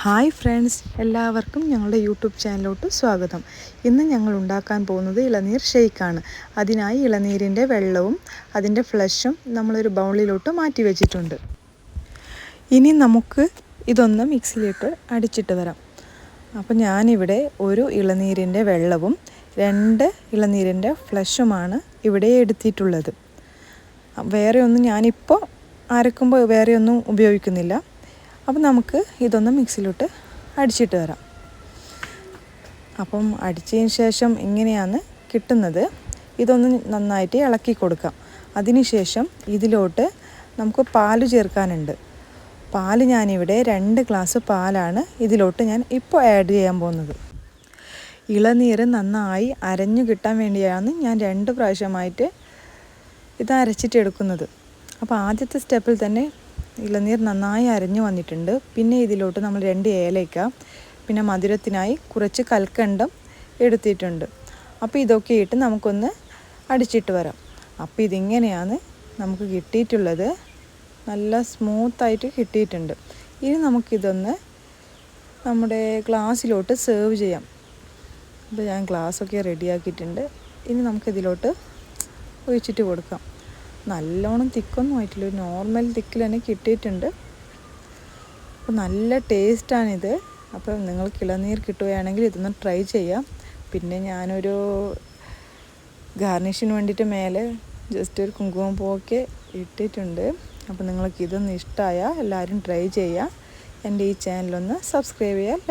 Hi friends എല്ലാവർക്കും ഞങ്ങളുടെ YouTube ചാനലിലോട്ട് സ്വാഗതം. ഇന്ന് ഞങ്ങൾ ഉണ്ടാക്കാൻ പോകുന്നത് ഇളനീർ ഷെയ്ക്കാണ്. അതിനായി ഇളനീരിന്റെ വെള്ളവും അതിന്റെ ഫ്ലഷും നമ്മളൊരു ബൗളിലോട്ട് മാറ്റി വെച്ചിട്ടുണ്ട്. ഇനി നമുക്ക് ഇതൊന്ന് മിക്സിയിലിട്ട് അടിച്ചിട്ട് വരാം. അപ്പോൾ ഞാനിവിടെ ഒരു ഇളനീരിന്റെ വെള്ളവും രണ്ട് ഇളനീരിന്റെ ഫ്ലഷുമാണ് ഇവിടെ എടുത്തിട്ടുള്ളത്. വേറെ ഒന്നും ഞാനിപ്പോൾ അരക്കുമ്പോൾ വേറെ ഒന്നും ഉപയോഗിക്കുന്നില്ല. അപ്പം നമുക്ക് ഇതൊന്ന് മിക്സിയിലോട്ട് അടിച്ചിട്ട് വരാം. അപ്പം അടിച്ചതിന് ശേഷം ഇങ്ങനെയാണ് കിട്ടുന്നത്. ഇതൊന്ന് നന്നായിട്ട് ഇളക്കി കൊടുക്കാം. അതിനുശേഷം ഇതിലോട്ട് നമുക്ക് പാൽ ചേർക്കാനുണ്ട്. പാൽ ഞാനിവിടെ രണ്ട് ഗ്ലാസ് പാലാണ് ഇതിലോട്ട് ഞാൻ ഇപ്പോൾ ആഡ് ചെയ്യാൻ പോകുന്നത്. ഇളനീര് നന്നായി അരഞ്ഞു കിട്ടാൻ വേണ്ടിയാണ് ഞാൻ രണ്ട് പ്രാവശ്യമായിട്ട് ഇത് അരച്ചിട്ട് എടുക്കുന്നത് അപ്പോൾ ആദ്യത്തെ സ്റ്റെപ്പിൽ തന്നെ ഇളനീർ നന്നായി അരഞ്ഞു വന്നിട്ടുണ്ട്. പിന്നെ ഇതിലോട്ട് നമ്മൾ രണ്ട് ഏലയ്ക്ക പിന്നെ മധുരത്തിനായി കുറച്ച് കൽക്കണ്ടം എടുത്തിട്ടുണ്ട്. അപ്പോൾ ഇതൊക്കെ ഇട്ട് നമുക്കൊന്ന് അടിച്ചിട്ട് വരാം. അപ്പോൾ ഇതിങ്ങനെയാണ് നമുക്ക് കിട്ടിയിട്ടുള്ളത്. നല്ല സ്മൂത്തായിട്ട് കിട്ടിയിട്ടുണ്ട്. ഇനി നമുക്കിതൊന്ന് നമ്മുടെ ഗ്ലാസ്സിലോട്ട് സെർവ് ചെയ്യാം. അപ്പോൾ ഞാൻ ഗ്ലാസ്സൊക്കെ റെഡിയാക്കിയിട്ടുണ്ട് ഇനി നമുക്കിതിലോട്ട് ഒഴിച്ചിട്ട് കൊടുക്കാം. നല്ലോണം തിക്കൊന്നും ആയിട്ടില്ല. ഒരു നോർമൽ തിക്കിൽ തന്നെ കിട്ടിയിട്ടുണ്ട്. അപ്പോൾ നല്ല ടേസ്റ്റാണിത് അപ്പോൾ നിങ്ങൾ കിളനീർ കിട്ടുകയാണെങ്കിൽ ഇതൊന്ന് ട്രൈ ചെയ്യാം. പിന്നെ ഞാനൊരു ഗാർണിഷിന് വേണ്ടിയിട്ട് മേലെ ജസ്റ്റ് ഒരു കുങ്കുമം പൂവൊക്കെ ഇട്ടിട്ടുണ്ട്. അപ്പോൾ നിങ്ങൾക്ക് ഇതൊന്ന് ഇഷ്ടമായാൽ എല്ലാവരും ട്രൈ ചെയ്യുക എന്റെ ഈ ചാനലൊന്ന് സബ്സ്ക്രൈബ് ചെയ്യുക ലൈക്ക്